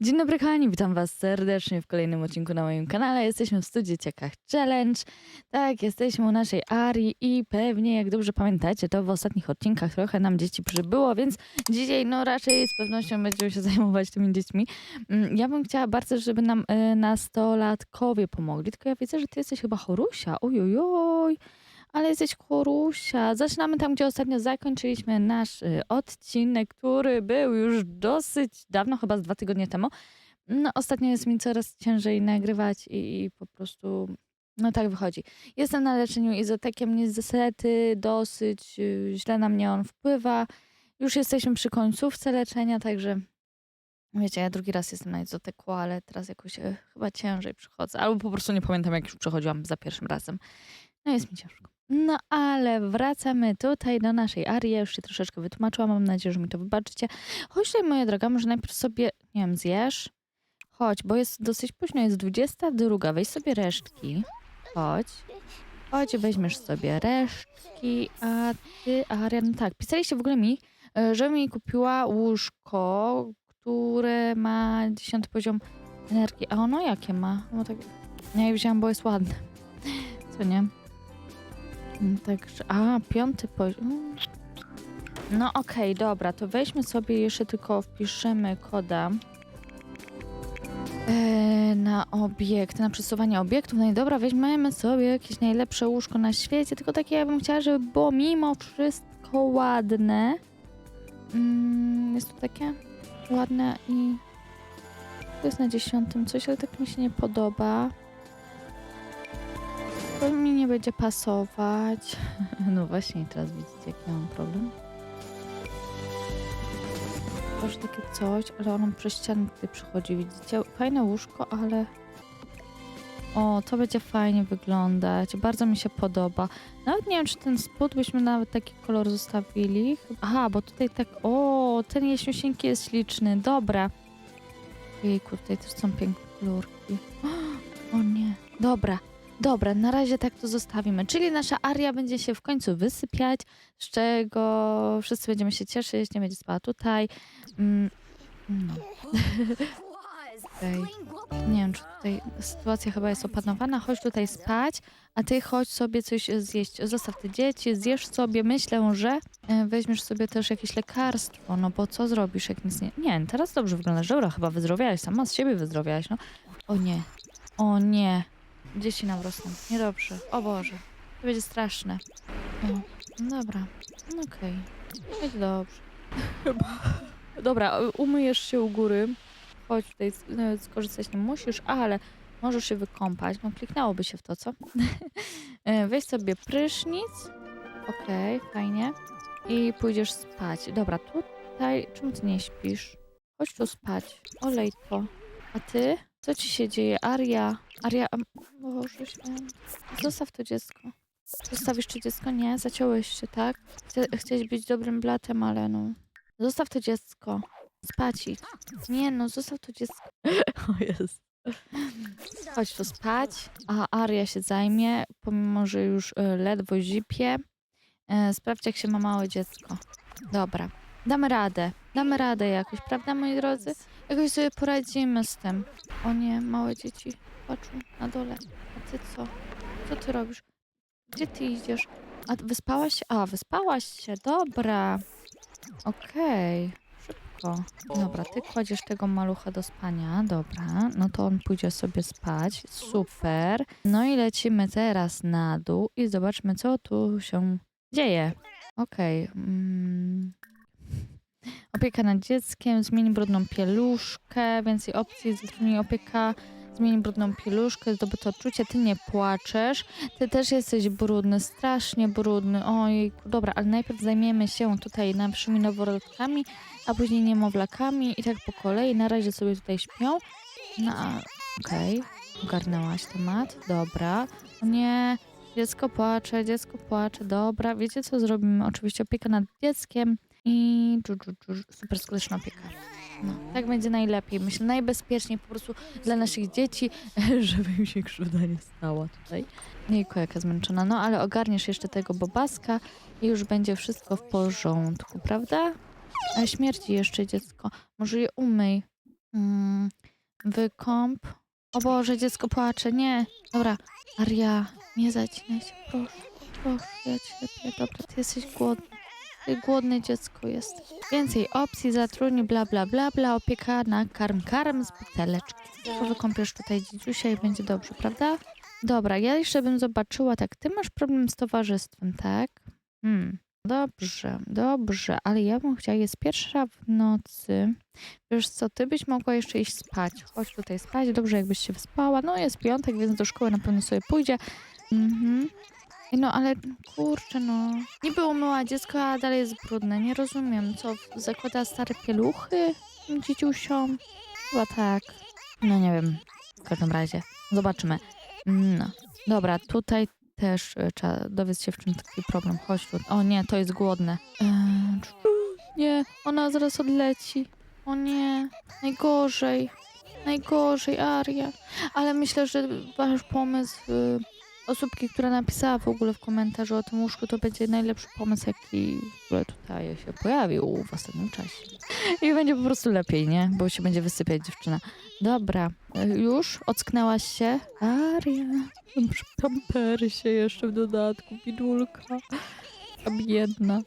Dzień dobry kochani, witam was serdecznie w kolejnym odcinku na moim kanale. Jesteśmy w studiu Dzieciakach Challenge. Tak, jesteśmy u naszej Ari i pewnie, jak dobrze pamiętacie, to w ostatnich odcinkach trochę nam dzieci przybyło, więc dzisiaj no raczej z pewnością będziemy się zajmować tymi dziećmi. Mm, Ja bym chciała bardzo, żeby nam y, nastolatkowie pomogli, tylko ja widzę, że ty jesteś chyba chorusia. Ojojoj. Ale jesteś chorusia. Zaczynamy tam, gdzie ostatnio zakończyliśmy nasz y, odcinek, który był już dosyć dawno, chyba z dwa tygodnie temu. No, ostatnio jest mi coraz ciężej nagrywać i, i po prostu, no tak wychodzi. Jestem na leczeniu izotekiem, niestety dosyć y, źle na mnie on wpływa. Już jesteśmy przy końcówce leczenia, także wiecie, ja drugi raz jestem na izoteku, ale teraz jakoś y, chyba ciężej przychodzę. Albo po prostu nie pamiętam, jak już przechodziłam za pierwszym razem. No jest mi ciężko. No ale wracamy tutaj do naszej Arii. Ja już się troszeczkę wytłumaczyłam. Mam nadzieję, że mi to wybaczycie. Chodź tutaj, moja droga, może najpierw sobie, nie wiem, zjesz? Chodź, bo jest dosyć późno, jest 22. Weź sobie resztki. Chodź. Chodź, weźmiesz sobie resztki, a ty, Aria, no tak, pisaliście w ogóle mi, e, że mi kupiła łóżko, które ma 10 poziom energii. A ono jakie ma? No tak, ja je wzięłam, bo jest ładne. Co nie? Mm, Także, a, piąty poziom. No okej, dobra, to weźmy sobie jeszcze tylko wpiszemy koda e, na obiekt, na przesuwanie obiektów. No i dobra, weźmiemy sobie jakieś najlepsze łóżko na świecie, tylko takie ja bym chciała, żeby było mimo wszystko ładne. Mm, jest to takie ładne i to jest na dziesiątym coś, ale tak mi się nie podoba. Będzie pasować. No właśnie, teraz widzicie, jaki mam problem. Proszę takie coś, ale ono przez ścianę tutaj przychodzi, widzicie? Fajne łóżko, ale... O, to będzie fajnie wyglądać. Bardzo mi się podoba. Nawet nie wiem, czy ten spód byśmy nawet taki kolor zostawili. Aha, bo tutaj tak... O, ten jesiusieńki jest śliczny. Dobra. Jejku, tutaj też są piękne kolorki. O nie. Dobra, Dobra, na razie tak to zostawimy. Czyli nasza Aria będzie się w końcu wysypiać, z czego wszyscy będziemy się cieszyć, nie będzie spała tutaj. Mm, no. Nie wiem, czy tutaj sytuacja chyba jest opanowana. Chodź tutaj spać, a ty chodź sobie coś zjeść. Zostaw te dzieci, zjesz sobie. Myślę, że e, weźmiesz sobie też jakieś lekarstwo, no bo co zrobisz, jak nic nie... Nie, teraz dobrze wyglądasz. Dobra, chyba wyzdrowiałeś, sama z siebie wyzdrowiałeś, no. O nie, o nie. Dzieci nam rosną. Niedobrze. O Boże. To będzie straszne. No dobra. No Okej. Będzie dobrze. Chyba. Dobra, umyjesz się u góry. Chodź tutaj, no, skorzystać nie musisz, ale możesz się wykąpać. No kliknęłoby się w to, co? E, Weź sobie prysznic. Okej, fajnie. I pójdziesz spać. Dobra, tutaj... Czemu ty nie śpisz? Chodź tu spać. Olej to. A ty? Co ci się dzieje? Aria? Aria... Boże. Zostaw to dziecko. Zostawisz to dziecko? Nie, zaciąłeś się, tak? Chciałeś być dobrym blatem, ale no... Zostaw to dziecko. Spać idź. Nie no, zostaw to dziecko. O jest. Chodź tu spać, a Aria się zajmie, pomimo, że już y, ledwo zipie. E, Sprawdź, jak się ma małe dziecko. Dobra, damy radę. Damy radę jakoś, prawda, moi drodzy? Jakoś sobie poradzimy z tym. O nie, małe dzieci płaczą na dole. A ty co? Co ty robisz? Gdzie ty idziesz? A wyspałaś się? A, wyspałaś się, dobra. Okej, szybko. Dobra, ty kładziesz tego malucha do spania, dobra. No to on pójdzie sobie spać, super. No i lecimy teraz na dół i zobaczmy, co tu się dzieje. Okej. mm. Opieka nad dzieckiem, zmień brudną pieluszkę, więcej opcji, zatrudnij opieka, zmień brudną pieluszkę, zdobyte odczucie, ty nie płaczesz, ty też jesteś brudny, strasznie brudny, oj, dobra, ale najpierw zajmiemy się tutaj naszymi noworodkami, a później niemowlakami i tak po kolei, na razie sobie tutaj śpią, no okej, ogarnęłaś temat, dobra, nie, dziecko płacze, dziecko płacze, dobra, wiecie co zrobimy, oczywiście opieka nad dzieckiem, i super skuteczna opieka. No, tak będzie najlepiej. Myślę, najbezpieczniej po prostu dla naszych dzieci, żeby im się krzywda nie stała tutaj. Jejku, jaka zmęczona. No, ale ogarniesz jeszcze tego bobaska i już będzie wszystko w porządku, prawda? A śmierci jeszcze dziecko. Może je umyj. Mm, wykąp. O Boże, dziecko płacze, nie. Dobra, Aria, nie zacinaj się, proszę, proszę, ja cię lepiej. Dobra, ty jesteś głodny. Ty głodne dziecko jesteś. Więcej opcji, zatrudni, bla, bla, bla, bla, opieka na karm, karm z buteleczki. To wykąpiesz tutaj dzidziusia i będzie dobrze, prawda? Dobra, ja jeszcze bym zobaczyła, tak, ty masz problem z towarzystwem, tak? Hmm, dobrze, dobrze, ale ja bym chciała, jest pierwsza w nocy. Wiesz co, ty byś mogła jeszcze iść spać. Chodź tutaj spać, dobrze jakbyś się wyspała. No jest piątek, więc do szkoły na pewno sobie pójdzie. Mhm. No ale kurczę, no. Niby umyła dziecko, a dalej jest brudne. Nie rozumiem, co zakłada stare pieluchy dzieciusiom? Chyba tak. No nie wiem. W każdym razie. Zobaczymy. No. Dobra, tutaj też e, trzeba dowiedzieć się, w czym taki problem. Chodź tu. O nie, to jest głodne. Eee, nie, ona zaraz odleci. O nie, najgorzej. Najgorzej, Aria. Ale myślę, że wasz pomysł y, osobki, która napisała w ogóle w komentarzu o tym łóżku, to będzie najlepszy pomysł, jaki w ogóle tutaj się pojawił w ostatnim czasie. I będzie po prostu lepiej, nie? Bo się będzie wysypiać dziewczyna. Dobra, już? Ocknęłaś się? Aria, przy pampersie jeszcze w dodatku, bidulka. A biedna.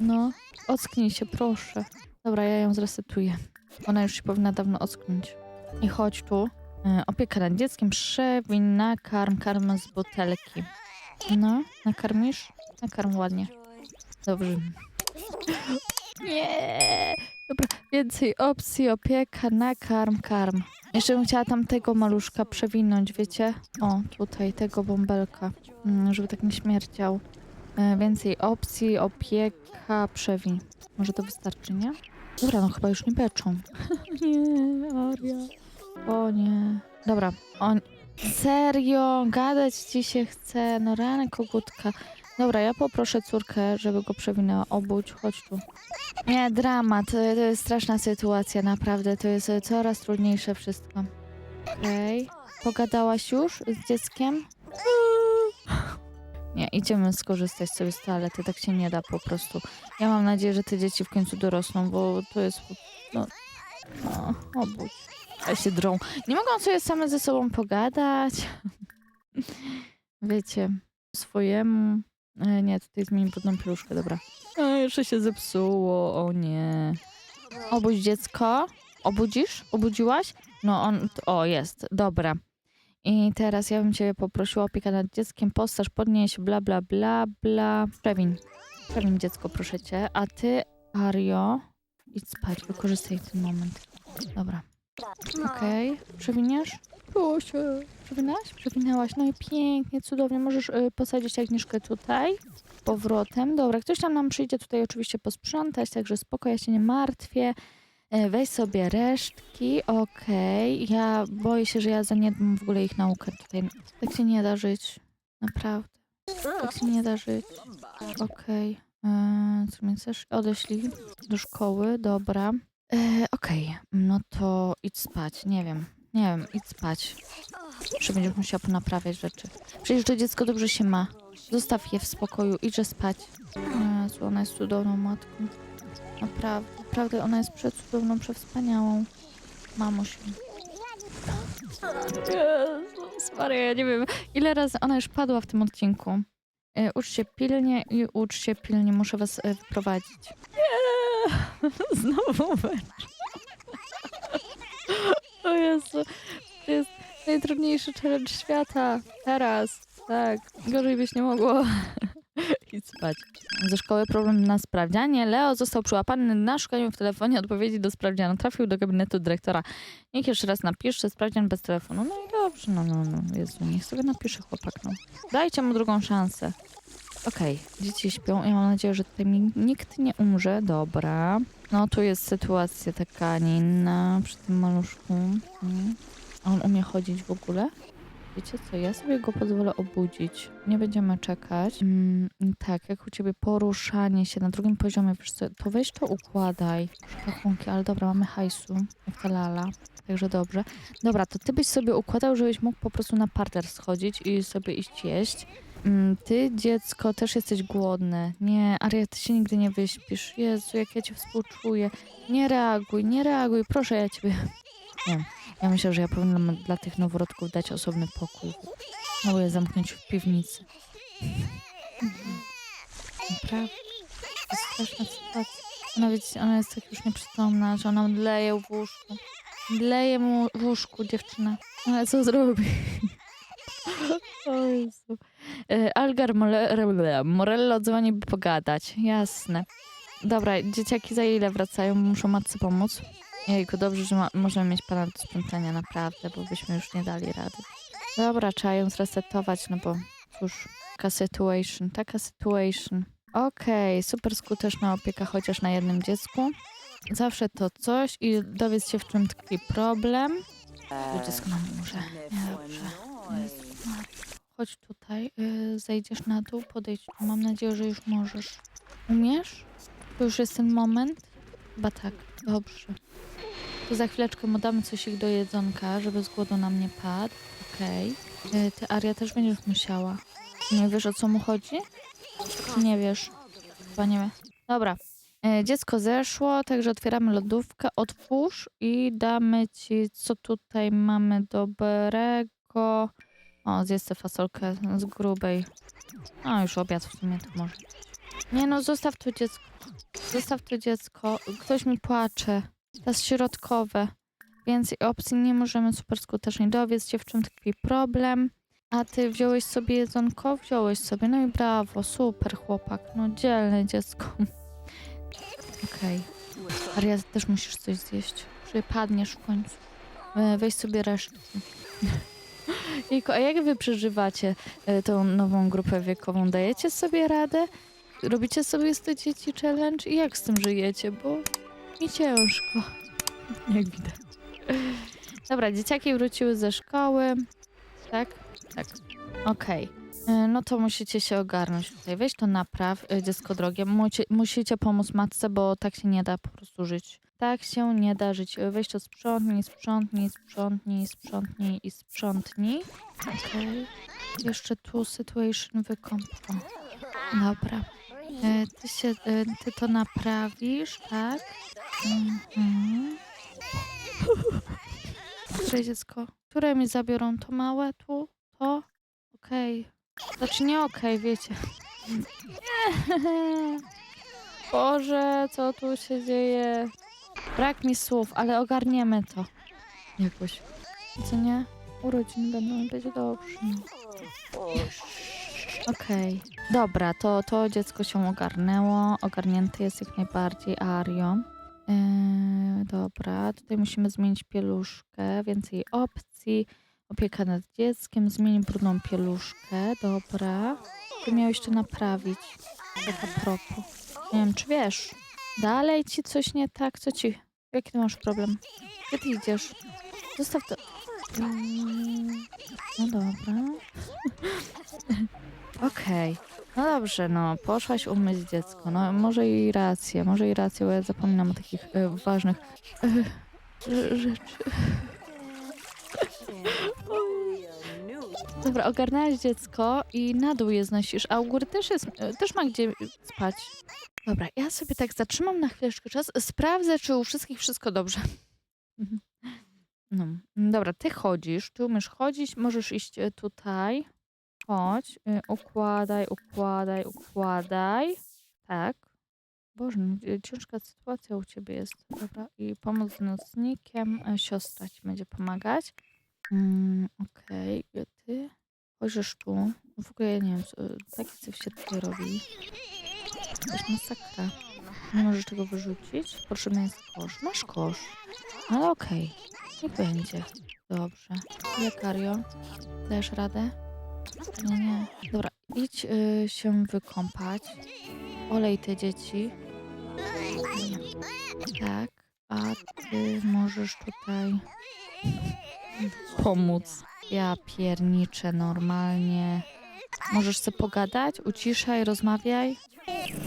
No, ocknij się, proszę. Dobra, ja ją zresetuję. Ona już się powinna dawno ocknąć. I chodź tu. E, Opieka nad dzieckiem, przewin, nakarm, karm z butelki. No, nakarmisz? Nakarm ładnie. Dobrze. Nie. Dobra, więcej opcji, opieka, nakarm, karm. Jeszcze bym chciała tam tego maluszka przewinąć, wiecie? O, tutaj, tego bąbelka, Mm, żeby tak nie śmierdział. E, Więcej opcji, opieka, przewin. Może to wystarczy, nie? Dobra, no chyba już nie beczą. nie, Aria. O nie. Dobra, on... Serio? Gadać ci się chce? No rany kogutka. Dobra, ja poproszę córkę, żeby go przewinęła. Obudź, chodź tu. Nie, dramat. To, jest straszna sytuacja, naprawdę. To jest e, coraz trudniejsze wszystko. Okej. Pogadałaś już z dzieckiem? Nie, idziemy skorzystać sobie z toalety. Tak się nie da po prostu. Ja mam nadzieję, że te dzieci w końcu dorosną, bo to jest... No, no obudź. Ja się drą. Nie mogą sobie same ze sobą pogadać. Wiecie, swojemu. E, nie, tutaj zmieni brudną pieluszkę, dobra. A, jeszcze się zepsuło, o nie. Obudź dziecko. Obudzisz? Obudziłaś? No on, o jest, dobra. I teraz ja bym cię poprosiła o opiekę nad dzieckiem, postaż, podnieś, bla, bla, bla, bla. Przewin. Przewin dziecko, proszę cię. A ty, Ario, idź spać, wykorzystaj ten moment. Dobra. Okej, przewiniesz? Proszę. Przewinęłaś? Przewinęłaś. No i pięknie, cudownie. Możesz y, posadzić Agnieszkę tutaj. Powrotem. Dobra, ktoś tam nam przyjdzie tutaj oczywiście posprzątać, także spoko, ja się nie martwię. E, Weź sobie resztki, okej. Ja boję się, że ja zaniedbam w ogóle ich naukę tutaj. Tak się nie da żyć. Naprawdę. Tak się nie da żyć. Okej. Okay. Co mi chcesz? Odeślij do szkoły, dobra. E, Okej, no to idź spać, nie wiem. Nie wiem, idź spać. Że będziesz musiała ponaprawiać rzeczy. Przecież to dziecko dobrze się ma. Zostaw je w spokoju, idźże spać. Jezu, ona jest cudowną matką. Naprawdę, naprawdę ona jest przecudowną, przewspaniałą mamusią. Jezus Maria, ja nie wiem, ile razy ona już padła w tym odcinku. E, ucz się pilnie i ucz się pilnie, muszę was e, wyprowadzić. Znowu mecz. O Jezu, to jest najtrudniejszy challenge świata. Teraz, tak, gorzej byś nie mogło. Idź spać. Ze szkoły problem na sprawdzianie. Leo został przyłapany na szukaniu w telefonie odpowiedzi do sprawdzianu. Trafił do gabinetu dyrektora. Niech jeszcze raz napisze sprawdzian bez telefonu. No i dobrze, no, no, no. Jezu, niech sobie napisze chłopak, no. Dajcie mu drugą szansę. Okej, dzieci śpią. Ja mam nadzieję, że tutaj nikt nie umrze. Dobra. No tu jest sytuacja taka, nie inna przy tym maluszku. A on umie chodzić w ogóle? Wiecie co, ja sobie go pozwolę obudzić. Nie będziemy czekać. Mm, tak, jak u ciebie poruszanie się na drugim poziomie, wiesz co, to weź to układaj. Rachunki, ale dobra, mamy hajsu, jak ta lala. Także dobrze. Dobra, to ty byś sobie układał, żebyś mógł po prostu na parter schodzić i sobie iść jeść. Mm, Ty, dziecko, też jesteś głodny. Nie, Aria, ty się nigdy nie wyśpisz. Jezu, jak ja cię współczuję. Nie reaguj, nie reaguj, proszę ja ciebie. Nie. Ja myślę, że ja powinnam dla tych noworodków dać osobny pokój. Albo je zamknąć w piwnicy. Naprawdę. To straszna sytuacja. Ona, wiecie, ona jest tak już nieprzytomna, że ona mdleje w łóżku. Mdleje mu w łóżku dziewczyna. Ale co zrobi? O Jezu. E, Algar Mole- Morello dzwoni, by pogadać. Jasne. Dobra, dzieciaki za ile wracają? Muszą matce pomóc. Jejku, dobrze, że możemy mieć pana do sprzątania, naprawdę, bo byśmy już nie dali rady. Dobra, trzeba ją zresetować, no bo cóż, taka situation, taka situation. Okej, super skuteczna opieka chociaż na jednym dziecku. Zawsze to coś i dowiedz się, w czym tkwi problem. Dziecko nam umrze. Niedobrze. Jezu. Chodź tutaj, y, zejdziesz na dół, podejdź tu. Mam nadzieję, że już możesz. Umiesz? To już jest ten moment? Chyba tak. Dobrze. To za chwileczkę mu damy coś ich do jedzonka, żeby z głodu nam nie padł. Okej. Y, Ty, Aria, też będziesz musiała. Nie wiesz, o co mu chodzi? Nie wiesz? Chyba nie wiem. Dobra. E, Dziecko zeszło, także otwieramy lodówkę. Otwórz i damy ci, co tutaj mamy dobrego. O, zjedz tę fasolkę z grubej. No, już obiad w sumie to może. Nie no, zostaw to dziecko. Zostaw to dziecko. Ktoś mi płacze. To jest środkowe. Więcej opcji nie możemy super skutecznie dowiedz się, w czym tkwi problem. A ty wziąłeś sobie jedzonko? Wziąłeś sobie. No i brawo, super chłopak. No dzielne dziecko. Okej. Aria, ty też musisz coś zjeść. Że padniesz w końcu. E, Weź sobie resztki. Jejku, a jak wy przeżywacie e, tą nową grupę wiekową? Dajecie sobie radę? Robicie sobie z te dzieci challenge? I jak z tym żyjecie? Bo mi ciężko. Jak widać. Dobra, dzieciaki wróciły ze szkoły. Tak? Tak. Okej. E, No to musicie się ogarnąć tutaj. Weź to napraw, e, dziecko drogie. Musicie pomóc matce, bo tak się nie da po prostu żyć. Tak się nie da żyć. E, Weź to sprzątnij, sprzątnij, sprzątnij, sprzątnij i sprzątnij. Okej. Jeszcze tu situation wykąp. O, Dobra. E, Ty się, e, ty to naprawisz, tak? Mhm. Które dziecko? Które mi zabiorą? To małe tu? To? Okej. Znaczy nie okej, wiecie. Boże, co tu się dzieje? Brak mi słów, ale ogarniemy to. Jakoś. Co nie? Urodziny będą być dobrze. Okej. Dobra, to, to dziecko się ogarnęło. Ogarnięty jest jak najbardziej Ario. Yy, dobra, tutaj musimy zmienić pieluszkę, więcej opcji. Opieka nad dzieckiem, zmień brudną pieluszkę, dobra. Ty miałeś to naprawić. A propos. Nie wiem, czy wiesz. Dalej ci coś nie tak? Co ci? Jaki ty masz problem? Gdzie ty idziesz? Zostaw to. Mm, No dobra. Okej. No dobrze, no. Poszłaś umyć dziecko. No może i rację, może i rację, bo ja zapominam o takich e, ważnych e, rzeczy. Dobra, ogarnęłaś dziecko i na dół je znosisz, a u góry też, jest, e, też ma gdzie spać. Dobra, ja sobie tak zatrzymam na chwileczkę czas, sprawdzę, czy u wszystkich wszystko dobrze. Mhm. No, dobra, ty chodzisz, ty umiesz chodzić, możesz iść e, tutaj. Chodź, y, układaj, układaj, układaj. Tak. Boże, no, y, ciężka sytuacja u ciebie jest. Dobra, i pomoc z nocnikiem. e, Siostra ci będzie pomagać. Mm, Okej, ty chodzisz tu. W ogóle ja nie wiem, co, taki syf się tutaj robi. Jest masakra. Nie możesz tego wyrzucić? Potrzebny jest kosz. Masz kosz. Ale okej, niech będzie. Dobrze. Jak Ario? Dajesz radę? Nie, nie. Dobra, idź y, się wykąpać. Olej te dzieci. Tak, a ty możesz tutaj pomóc. Ja pierniczę normalnie. Możesz sobie pogadać? Uciszaj, rozmawiaj.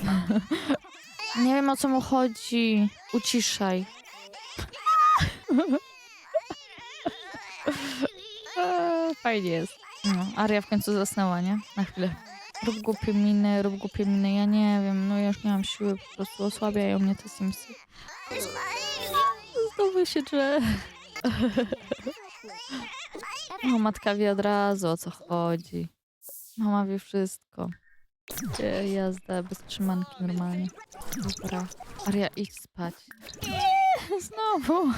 Nie wiem o co mu chodzi. Uciszaj. Eee, Fajnie jest. No, Aria w końcu zasnęła, nie? Na chwilę. Rób głupie miny, rób głupie miny. Ja nie wiem, no ja już nie mam siły, po prostu osłabiają mnie te Simsy. Znowu się drze. O, matka wie od razu o co chodzi. Mama wie wszystko. Gdzie jazda bez trzymanki normalnie. Dobra. Aria, idź spać. Nie, znowu.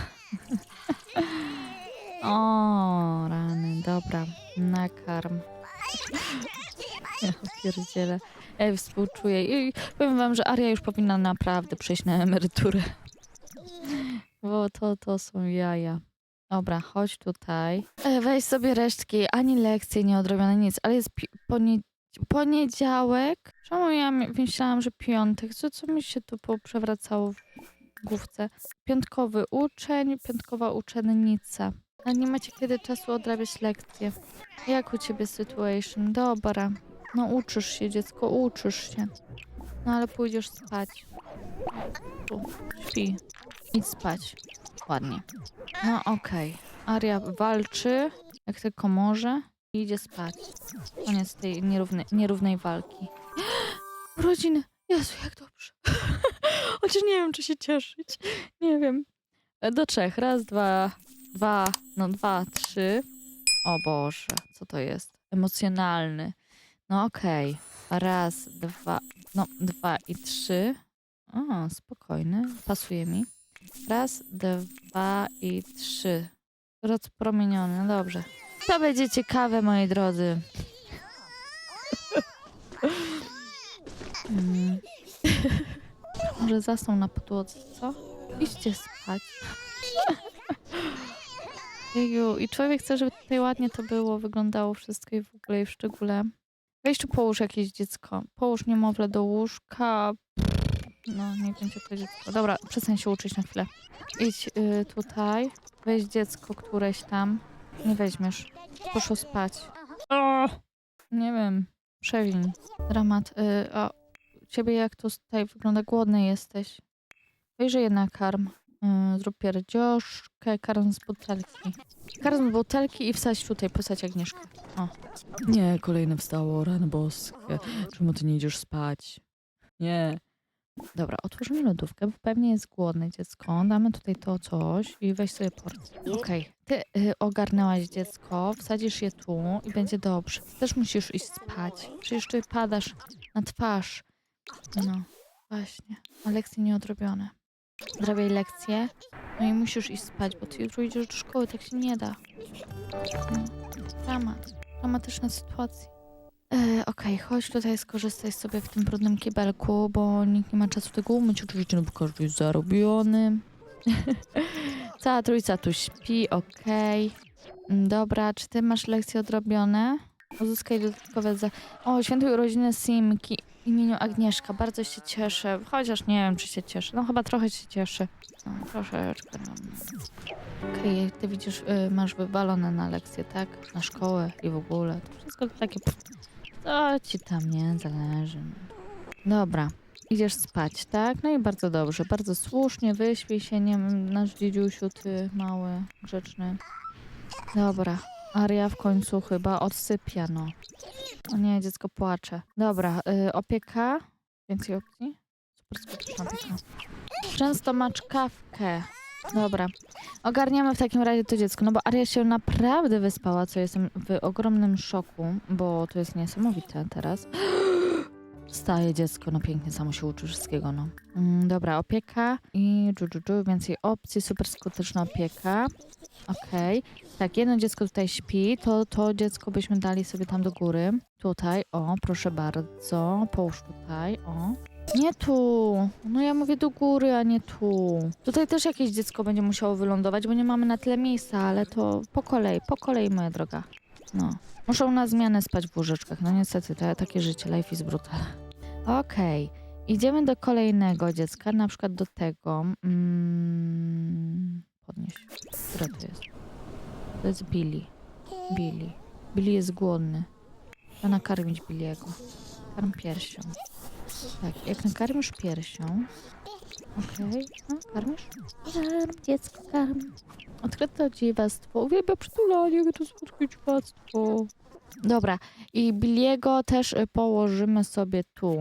O, rany, dobra. Nakarm. Ja pierdzielę. Ej, współczuję. I powiem wam, że Aria już powinna naprawdę przejść na emeryturę. Bo to, to są jaja. Dobra, chodź tutaj. E, weź sobie resztki. Ani lekcji nie odrobione, nic. Ale jest pi- ponie- poniedziałek. Czemu ja myślałam, że piątek? Co, co mi się tu przewracało w główce? Piątkowy uczeń, piątkowa uczennica. A nie macie kiedy czasu odrabiać lekcje. Jak u ciebie situation? Dobra. No uczysz się, dziecko, uczysz się. No ale pójdziesz spać. Tu, śpi. Idź spać. Ładnie. No okej. Aria walczy, jak tylko może idzie spać. Koniec tej nierównej, nierównej walki. Urodziny! Jezu, jak dobrze. Chociaż nie wiem, czy się cieszyć. Nie wiem. Do trzech. Raz, dwa, dwa, no dwa, trzy. O Boże, co to jest? Emocjonalny. No okej. Raz, dwa, no dwa i trzy. O, spokojny. Pasuje mi. Raz, dwa i trzy. Rozpromieniony, no dobrze. To będzie ciekawe, moi drodzy. Mm. Może zasną na podłodze, co? Idźcie spać. Jeju, i człowiek chce, żeby tutaj ładnie to było, wyglądało wszystko i w ogóle i w szczególe. Weź tu połóż jakieś dziecko. Połóż niemowlę do łóżka. No, nie będzie to dziecko. Dobra, przestań się uczyć na chwilę. Idź y, tutaj. Weź dziecko któreś tam. Nie weźmiesz. Poszło spać. O! Nie wiem. Przewiń. Dramat. Y, a ciebie jak to tutaj wygląda? Głodny jesteś. Weźże jednak karm. Y, zrób pierdzioszkę, karm z butelki. Karm z butelki i wsadź tutaj, posadź Agnieszkę. O. Nie, kolejne wstało, rany boskie. Czemu ty nie idziesz spać? Nie. Dobra, otworzymy lodówkę, bo pewnie jest głodne dziecko. Damy tutaj to coś i weź sobie porcję. Okej, ty y, ogarnęłaś dziecko, wsadzisz je tu i będzie dobrze. Ty też musisz iść spać. Przecież ty padasz na twarz. No, właśnie. A lekcje nieodrobione. Zrobiaj lekcje, no i musisz iść spać, bo ty jutro idziesz do szkoły, tak się nie da. No, dramat. Dramatyczna sytuacja. E, Okej, chodź tutaj skorzystaj sobie w tym brudnym kibelku, bo nikt nie ma czasu tego umyć. Oczywiście, no bo każdy jest zarobiony. Cała trójca tu śpi, okej. Mm, Dobra, czy ty masz lekcje odrobione? Uzyskaj dodatkowe za... O, świętuj urodziny Simki imieniu Agnieszka. Bardzo się cieszę. Chociaż nie wiem, czy się cieszę. No chyba trochę się cieszę. No, troszeczkę. No. Okej, ty widzisz, y, masz wywalone na lekcje, tak? Na szkołę i w ogóle. To wszystko takie... Co ci tam nie zależy? Dobra, idziesz spać, tak? No i bardzo dobrze, bardzo słusznie, wyśpij się, nie nasz dziedziusiu, ty mały, grzeczny. Dobra, Aria w końcu chyba odsypia, no. O nie, dziecko płacze. Dobra, y, opieka. Więcej opcji? Super opieka. Często ma czkawkę. Dobra. Ogarniamy w takim razie to dziecko, no bo Aria się naprawdę wyspała, co jestem w ogromnym szoku, bo to jest niesamowite teraz. Wstaje dziecko, no pięknie, samo się uczy wszystkiego, no. Mm, dobra, opieka i dżu, dżu, dżu, więcej opcji, super skuteczna opieka. Okej. Tak, jedno dziecko tutaj śpi, to to dziecko byśmy dali sobie tam do góry. Tutaj, o, proszę bardzo, połóż tutaj, o. Nie tu. No ja mówię do góry, a nie tu. Tutaj też jakieś dziecko będzie musiało wylądować, bo nie mamy na tyle miejsca, ale to po kolei, po kolei, moja droga. No. Muszą na zmianę spać w łóżeczkach. No niestety, to takie życie, life is brutal. Okej. Idziemy do kolejnego dziecka, na przykład do tego. Mm, podnieś. Które to jest? To jest Billy. Billy. Billy jest głodny. Trzeba nakarmić Billiego. Karm piersią. Tak, jak nakarmisz piersią. Okej, no, karmisz? Karm, dziecko, karm. Odkryte dziwactwo. Uwielbiam przytulanie, to słodkie dziwactwo. Dobra, i Billiego też y, położymy sobie tu.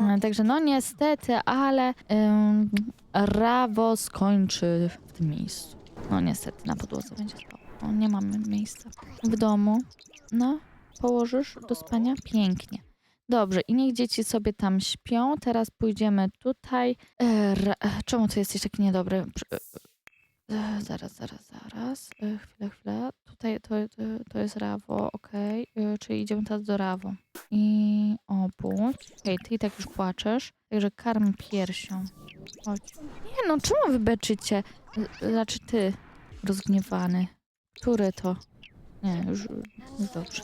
E, Także no niestety, ale ym, Rawo skończy w tym miejscu. No niestety, na podłodze będzie spał. O, nie mamy miejsca. W domu. No, położysz do spania? Pięknie. Dobrze, i niech dzieci sobie tam śpią. Teraz pójdziemy tutaj. E, e, czemu ty jesteś taki niedobry? Przy- e, zaraz, zaraz, zaraz. E, chwilę, chwilę. Tutaj to, to, jest Rawo, okej. E, czyli idziemy teraz do Rawo. I obudź. Okej, ty i tak już płaczesz. Także karm piersią. Chodź. Nie no, czemu wy beczycie? Znaczy ty, rozgniewany. Który to? Nie, już dobrze.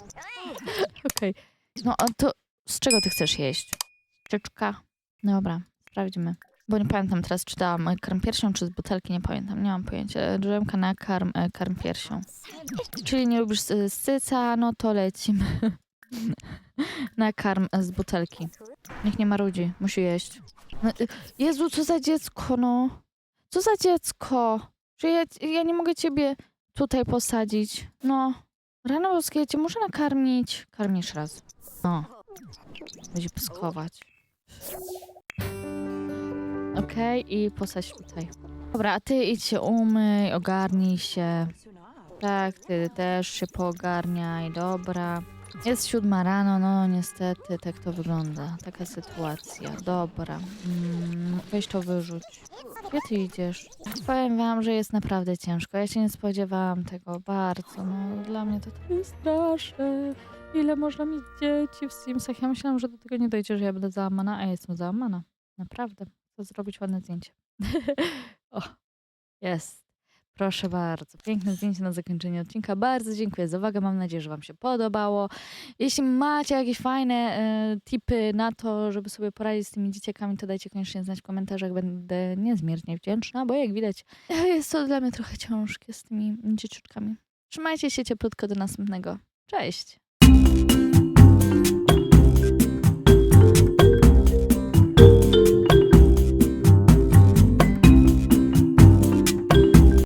Okej. No a to z czego ty chcesz jeść? Czyczka? Dobra, sprawdźmy. Bo nie pamiętam teraz, czy dałam e, karm piersią, czy z butelki, nie pamiętam. Nie mam pojęcia. Drzemka na karm, e, karm piersią. Czyli nie lubisz e, syca, no to lecimy. na karm e, z butelki. Niech nie marudzi, musi jeść. No, Jezu, co za dziecko, no. Co za dziecko? Że ja, ja nie mogę ciebie tutaj posadzić. No. Rano boskie, ja cię muszę nakarmić. Karmisz raz. O. Będzie pyskować. Okej, i posadź tutaj. Dobra, a ty idź się umyj, ogarnij się. Tak, ty też się poogarniaj, dobra. Jest siódma rano, no niestety tak to wygląda. Taka sytuacja. Dobra. Mm, weź to wyrzuć. Gdzie ty idziesz? Powiem wam, że jest naprawdę ciężko. Ja się nie spodziewałam tego bardzo. No, dla mnie to tak straszne. Ile można mieć dzieci w Simsach? Ja myślałam, że do tego nie dojdzie, że ja będę załamana, a jestem załamana. Naprawdę. Chcę zrobić ładne zdjęcie. o, jest. Proszę bardzo. Piękne zdjęcie na zakończenie odcinka. Bardzo dziękuję za uwagę. Mam nadzieję, że Wam się podobało. Jeśli macie jakieś fajne e, tipy na to, żeby sobie poradzić z tymi dzieciakami, to dajcie koniecznie znać w komentarzach. Będę niezmiernie wdzięczna, bo jak widać, jest to dla mnie trochę ciężkie z tymi dzieciuczkami. Trzymajcie się cieplutko do następnego. Cześć!